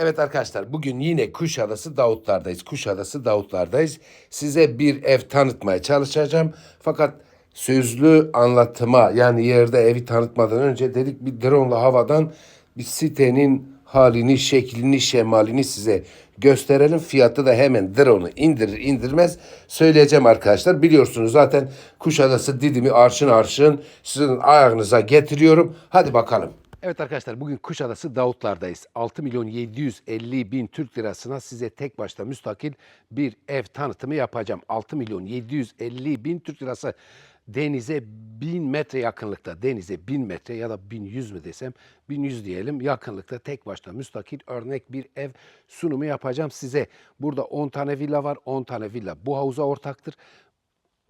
Evet arkadaşlar bugün yine Kuşadası Davutlar'dayız. Kuşadası Davutlar'dayız. Size bir ev tanıtmaya çalışacağım. Fakat sözlü anlatıma yani yerde evi tanıtmadan önce dedik bir drone ile havadan bir sitenin halini, şeklini, şemalini size gösterelim. Fiyatı da hemen drone'u indirir indirmez söyleyeceğim arkadaşlar. Biliyorsunuz zaten Kuşadası Didim'i arşın arşın sizin ayağınıza getiriyorum. Hadi bakalım. Evet arkadaşlar bugün Kuşadası Davutlar'dayız. 6 milyon 750 bin Türk lirasına size tek başta müstakil bir ev tanıtımı yapacağım. 6 milyon 750 bin Türk lirası denize 1000 metre yakınlıkta. Denize 1000 metre ya da 1100 mü desem 1100 diyelim yakınlıkta tek başta müstakil örnek bir ev sunumu yapacağım size. Burada 10 tane villa var 10 tane villa bu havuza ortaktır.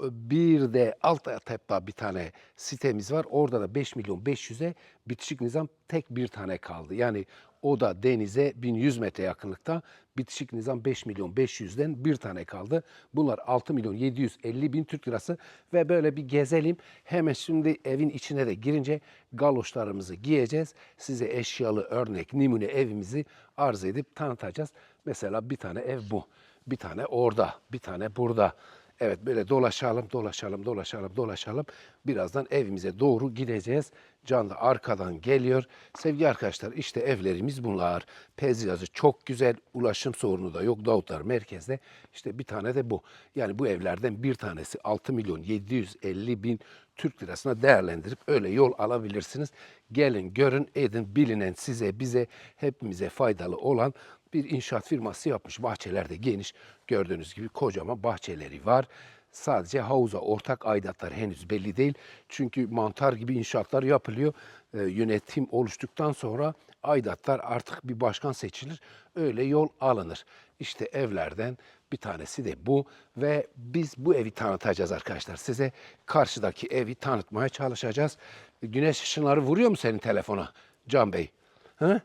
Bir de alt etapta bir tane sitemiz var. Orada da 5 milyon 500'e bitişik nizam tek bir tane kaldı. Yani o da denize 1100 metre yakınlıkta bitişik nizam 5 milyon 500'den bir tane kaldı. Bunlar 6 milyon 750 bin Türk lirası ve böyle bir gezelim. Hemen şimdi evin içine de girince galoşlarımızı giyeceğiz. Size eşyalı örnek nimune evimizi arz edip tanıtacağız. Mesela bir tane ev bu. Bir tane orada, bir tane burada. Evet böyle dolaşalım, dolaşalım, dolaşalım, dolaşalım. Birazdan evimize doğru gideceğiz. Can da arkadan geliyor. Sevgili arkadaşlar işte evlerimiz bunlar. Peyzajı çok güzel. Ulaşım sorunu da yok. Davutlar merkezde. İşte bir tane de bu. Yani bu evlerden bir tanesi 6 milyon 750 bin Türk lirasına değerlendirip öyle yol alabilirsiniz. Gelin, görün, edin, bilinen size, bize, hepimize faydalı olan bir inşaat firması yapmış. Bahçeler de geniş. Gördüğünüz gibi kocaman bahçeleri var. Sadece havuza ortak aidatlar henüz belli değil. Çünkü mantar gibi inşaatlar yapılıyor. Ee, yönetim oluştuktan sonra aidatlar artık bir başkan seçilir. Öyle yol alınır. İşte evlerden bir tanesi de bu ve biz bu evi tanıtacağız arkadaşlar. Size karşıdaki evi tanıtmaya çalışacağız. Güneş ışınları vuruyor mu senin telefona Can Bey? Hı?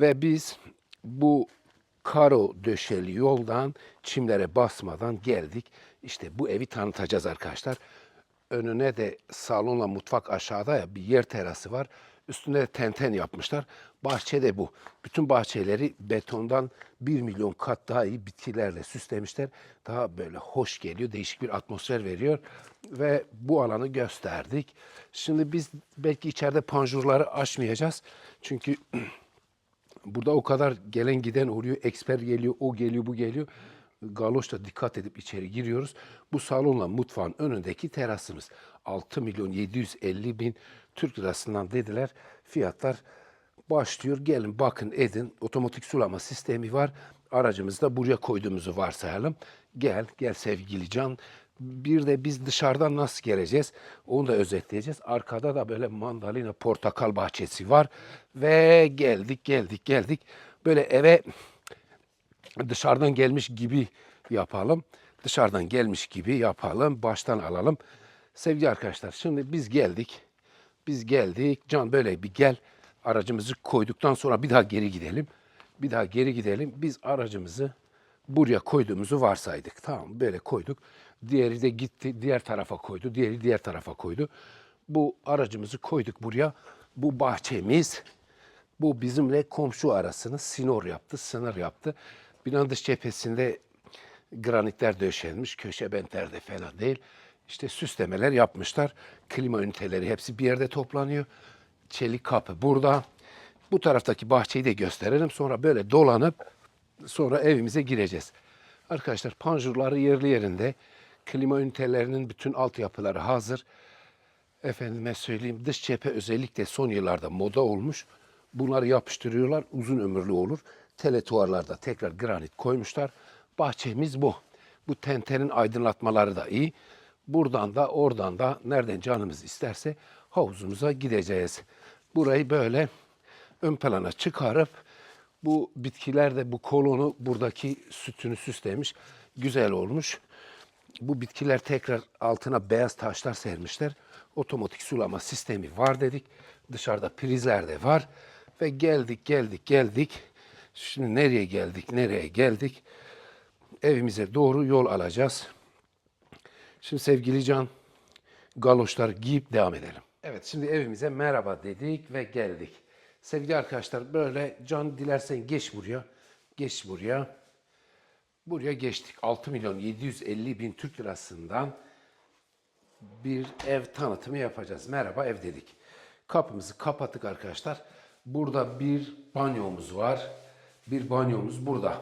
Ve biz bu karo döşeli yoldan çimlere basmadan geldik. İşte bu evi tanıtacağız arkadaşlar. Önüne de salonla mutfak aşağıda ya bir yer terası var. Üstünde de tenten yapmışlar. Bahçe de bu. Bütün bahçeleri betondan 1 milyon kat daha iyi bitkilerle süslemişler. Daha böyle hoş geliyor, değişik bir atmosfer veriyor. Ve bu alanı gösterdik. Şimdi biz belki içeride panjurları açmayacağız. Çünkü Burada o kadar gelen giden oluyor. Eksper geliyor, o geliyor, bu geliyor. Galoş'ta dikkat edip içeri giriyoruz. Bu salonla mutfağın önündeki terasımız. 6 milyon 750 bin Türk lirasından dediler. Fiyatlar başlıyor. Gelin bakın edin. Otomatik sulama sistemi var. Aracımızı da buraya koyduğumuzu varsayalım. Gel, gel sevgili Can. Bir de biz dışarıdan nasıl geleceğiz? Onu da özetleyeceğiz. Arkada da böyle mandalina, portakal bahçesi var. Ve geldik, geldik, geldik. Böyle eve dışarıdan gelmiş gibi yapalım. Dışarıdan gelmiş gibi yapalım. Baştan alalım. Sevgili arkadaşlar şimdi biz geldik. Biz geldik. Can böyle bir gel. Aracımızı koyduktan sonra bir daha geri gidelim. Bir daha geri gidelim. Biz aracımızı buraya koyduğumuzu varsaydık. Tamam böyle koyduk. Diğeri de gitti diğer tarafa koydu. Diğeri diğer tarafa koydu. Bu aracımızı koyduk buraya. Bu bahçemiz. Bu bizimle komşu arasını sinor yaptı, sınır yaptı. Binanın dış cephesinde granitler döşenmiş, köşe bentler de fena değil. İşte süslemeler yapmışlar. Klima üniteleri hepsi bir yerde toplanıyor. Çelik kapı burada. Bu taraftaki bahçeyi de gösterelim. Sonra böyle dolanıp sonra evimize gireceğiz. Arkadaşlar panjurları yerli yerinde. Klima ünitelerinin bütün altyapıları hazır. Efendime söyleyeyim dış cephe özellikle son yıllarda moda olmuş. Bunları yapıştırıyorlar uzun ömürlü olur. Teletuarlarda tekrar granit koymuşlar. Bahçemiz bu. Bu tentenin aydınlatmaları da iyi. Buradan da oradan da nereden canımız isterse havuzumuza gideceğiz. Burayı böyle ön plana çıkarıp bu bitkiler de bu kolonu buradaki sütünü süslemiş. Güzel olmuş. Bu bitkiler tekrar altına beyaz taşlar sermişler. Otomatik sulama sistemi var dedik. Dışarıda prizler de var. Ve geldik, geldik, geldik. Şimdi nereye geldik, nereye geldik? Evimize doğru yol alacağız. Şimdi sevgili Can, galoşlar giyip devam edelim. Evet, şimdi evimize merhaba dedik ve geldik. Sevgili arkadaşlar böyle can dilersen geç buraya. Geç buraya. Buraya geçtik. 6 milyon 750 bin Türk lirasından bir ev tanıtımı yapacağız. Merhaba ev dedik. Kapımızı kapattık arkadaşlar. Burada bir banyomuz var. Bir banyomuz burada.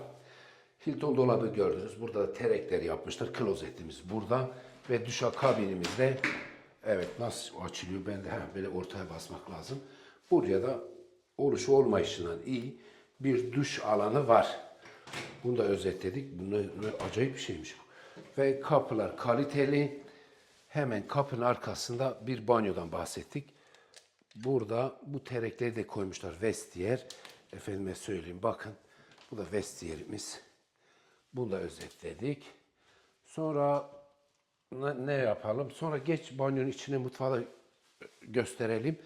Hilton dolabı gördünüz. Burada da terekleri yapmışlar. Klozetimiz burada. Ve duşakabinimizde evet nasıl açılıyor? Ben de ha, böyle ortaya basmak lazım. Buraya da oluşu olmayışından iyi bir duş alanı var. Bunu da özetledik. Bu ne, ne acayip bir şeymiş bu. Ve kapılar kaliteli. Hemen kapının arkasında bir banyodan bahsettik. Burada bu terekleri de koymuşlar vestiyer. Efendime söyleyeyim bakın. Bu da vestiyerimiz. Bunu da özetledik. Sonra ne, yapalım? Sonra geç banyonun içine mutfağı gösterelim.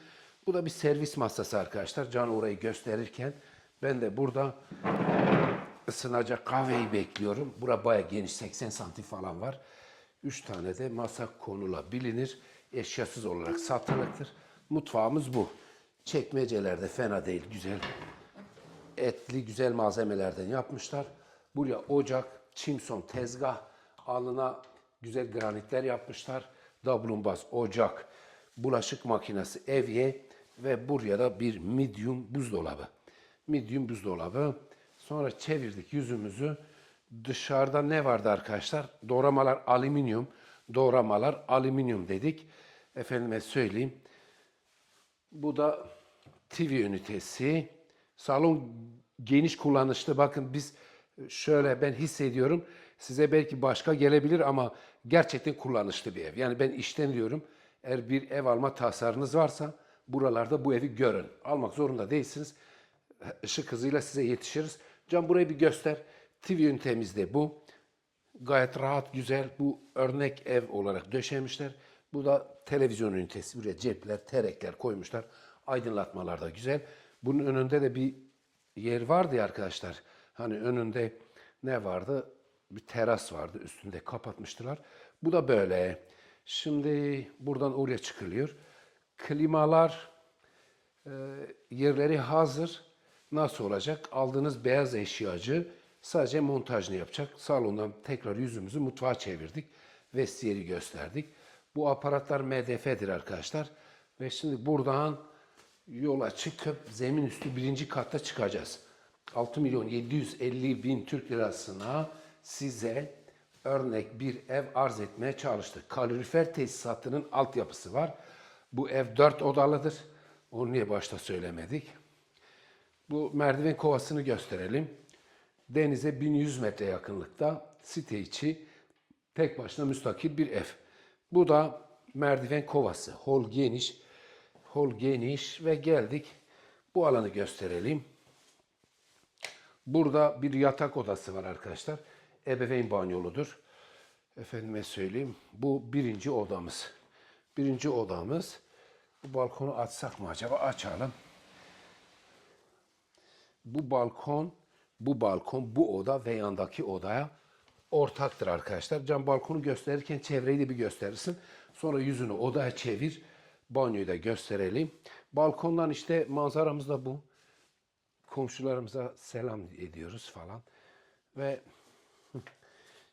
Bu da bir servis masası arkadaşlar. Can orayı gösterirken ben de burada ısınacak kahveyi bekliyorum. Bura baya geniş 80 santim falan var. 3 tane de masa konulabilir. Eşyasız olarak satılıktır. Mutfağımız bu. Çekmecelerde fena değil, güzel. Etli güzel malzemelerden yapmışlar. Buraya ocak, çimson tezgah, alına güzel granitler yapmışlar. Dablumbaz ocak, bulaşık makinesi, evye ve buraya da bir medium buzdolabı. Medium buzdolabı. Sonra çevirdik yüzümüzü. Dışarıda ne vardı arkadaşlar? Doğramalar alüminyum. Doğramalar alüminyum dedik. Efendime söyleyeyim. Bu da TV ünitesi. Salon geniş kullanışlı. Bakın biz şöyle ben hissediyorum. Size belki başka gelebilir ama gerçekten kullanışlı bir ev. Yani ben işten diyorum. Eğer bir ev alma tasarınız varsa buralarda bu evi görün. Almak zorunda değilsiniz. Işık hızıyla size yetişiriz. Can burayı bir göster. TV ünitemiz bu. Gayet rahat, güzel. Bu örnek ev olarak döşemişler. Bu da televizyon ünitesi. Buraya cepler, terekler koymuşlar. Aydınlatmalar da güzel. Bunun önünde de bir yer vardı ya arkadaşlar. Hani önünde ne vardı? Bir teras vardı. Üstünde kapatmıştılar. Bu da böyle. Şimdi buradan oraya çıkılıyor. Klimalar e, yerleri hazır. Nasıl olacak? Aldığınız beyaz eşyacı sadece montajını yapacak. Salondan tekrar yüzümüzü mutfağa çevirdik. Vestiyeri gösterdik. Bu aparatlar MDF'dir arkadaşlar. Ve şimdi buradan yola çıkıp zemin üstü birinci katta çıkacağız. 6 milyon 750 bin Türk lirasına size örnek bir ev arz etmeye çalıştık. Kalorifer tesisatının altyapısı var. Bu ev 4 odalıdır. Onu niye başta söylemedik? Bu merdiven kovasını gösterelim. Denize 1100 metre yakınlıkta site içi tek başına müstakil bir ev. Bu da merdiven kovası. Hol geniş. Hol geniş ve geldik. Bu alanı gösterelim. Burada bir yatak odası var arkadaşlar. Ebeveyn banyoludur. Efendime söyleyeyim. Bu birinci odamız. Birinci odamız. Bu balkonu açsak mı acaba? Açalım. Bu balkon, bu balkon, bu oda ve yandaki odaya ortaktır arkadaşlar. Cam balkonu gösterirken çevreyi de bir gösterirsin. Sonra yüzünü odaya çevir. Banyoyu da gösterelim. Balkondan işte manzaramız da bu. Komşularımıza selam ediyoruz falan. Ve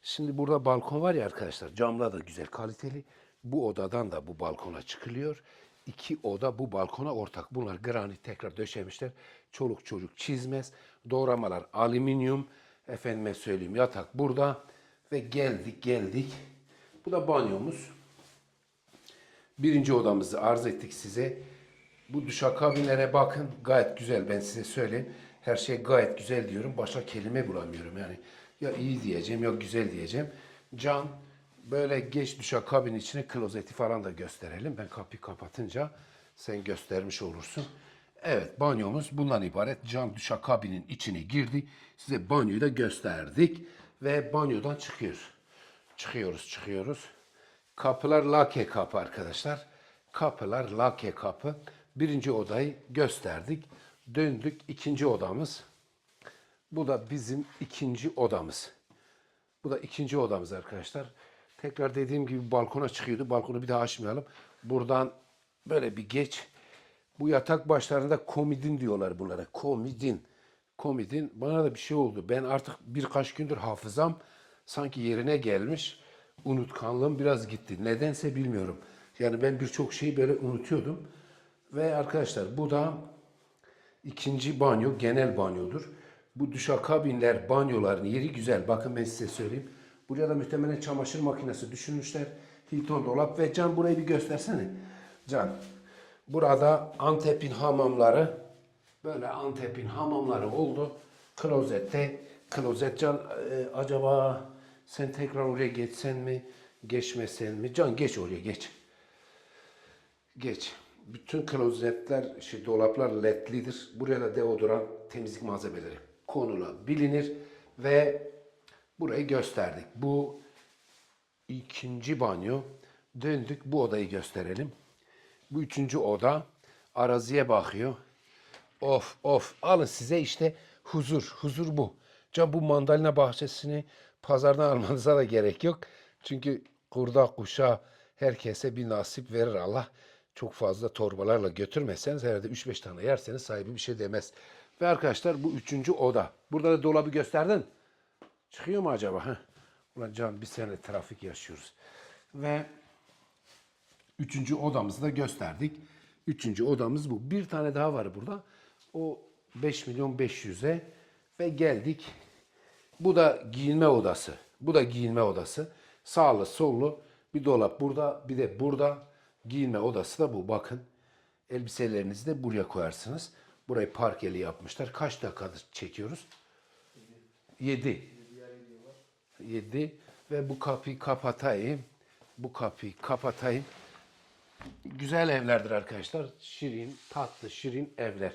Şimdi burada balkon var ya arkadaşlar. Camlar da güzel, kaliteli. Bu odadan da bu balkona çıkılıyor. İki oda bu balkona ortak. Bunlar granit tekrar döşemişler. Çoluk çocuk çizmez. Doğramalar alüminyum. Efendime söyleyeyim yatak burada. Ve geldik geldik. Bu da banyomuz. Birinci odamızı arz ettik size. Bu duşakabinlere bakın. Gayet güzel ben size söyleyeyim. Her şey gayet güzel diyorum. Başka kelime bulamıyorum yani. Ya iyi diyeceğim ya güzel diyeceğim. Can böyle geç duşakabin içine klozeti falan da gösterelim. Ben kapıyı kapatınca sen göstermiş olursun. Evet banyomuz bundan ibaret. Can duşakabinin içine girdi. Size banyoyu da gösterdik. Ve banyodan çıkıyoruz. Çıkıyoruz çıkıyoruz. Kapılar lake kapı arkadaşlar. Kapılar lake kapı. Birinci odayı gösterdik. Döndük ikinci odamız. Bu da bizim ikinci odamız. Bu da ikinci odamız arkadaşlar. Tekrar dediğim gibi balkona çıkıyordu. Balkonu bir daha açmayalım. Buradan böyle bir geç. Bu yatak başlarında komidin diyorlar bunlara. Komidin. Komidin. Bana da bir şey oldu. Ben artık birkaç gündür hafızam sanki yerine gelmiş. Unutkanlığım biraz gitti. Nedense bilmiyorum. Yani ben birçok şeyi böyle unutuyordum. Ve arkadaşlar bu da ikinci banyo genel banyodur. Bu duşakabinler, banyoların yeri güzel. Bakın ben size söyleyeyim. Buraya da muhtemelen çamaşır makinesi düşünmüşler. Hilton dolap ve Can burayı bir göstersene. Can. Burada Antep'in hamamları böyle Antep'in hamamları oldu. Klozette. Klozet Can e, acaba sen tekrar oraya geçsen mi? Geçmesen mi? Can geç oraya geç. Geç. Bütün klozetler, şey, dolaplar ledlidir. Buraya da deodorant, temizlik malzemeleri konulabilir ve burayı gösterdik. Bu ikinci banyo. Döndük bu odayı gösterelim. Bu üçüncü oda. Araziye bakıyor. Of of alın size işte huzur. Huzur bu. Can bu mandalina bahçesini pazardan almanıza da gerek yok. Çünkü kurda kuşa herkese bir nasip verir Allah. Çok fazla torbalarla götürmezseniz herhalde 3-5 tane yerseniz sahibi bir şey demez. Ve arkadaşlar bu üçüncü oda. Burada da dolabı gösterdin. Çıkıyor mu acaba? Heh. Ulan Can bir sene trafik yaşıyoruz. Ve Üçüncü odamızı da gösterdik. Üçüncü odamız bu. Bir tane daha var burada. O 5 milyon 500'e ve geldik. Bu da giyinme odası. Bu da giyinme odası. Sağlı sollu bir dolap burada bir de burada giyinme odası da bu. Bakın elbiselerinizi de buraya koyarsınız. Burayı parkeli yapmışlar. Kaç dakikadır çekiyoruz? 7. 7 ve bu kapıyı kapatayım. Bu kapıyı kapatayım. Güzel evlerdir arkadaşlar. Şirin, tatlı, şirin evler.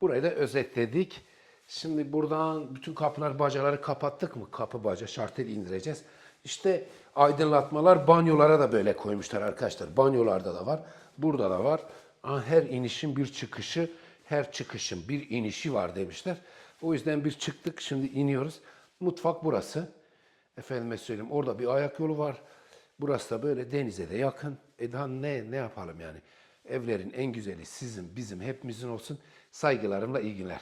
Burayı da özetledik. Şimdi buradan bütün kapılar, bacaları kapattık mı? Kapı baca, şartel indireceğiz. İşte aydınlatmalar banyolara da böyle koymuşlar arkadaşlar. Banyolarda da var. Burada da var. Her inişin bir çıkışı, her çıkışın bir inişi var demişler. O yüzden bir çıktık, şimdi iniyoruz. Mutfak burası. Efendime söyleyeyim orada bir ayak yolu var. Burası da böyle denize de yakın. E daha ne ne yapalım yani? Evlerin en güzeli sizin, bizim, hepimizin olsun. Saygılarımla iyi günler.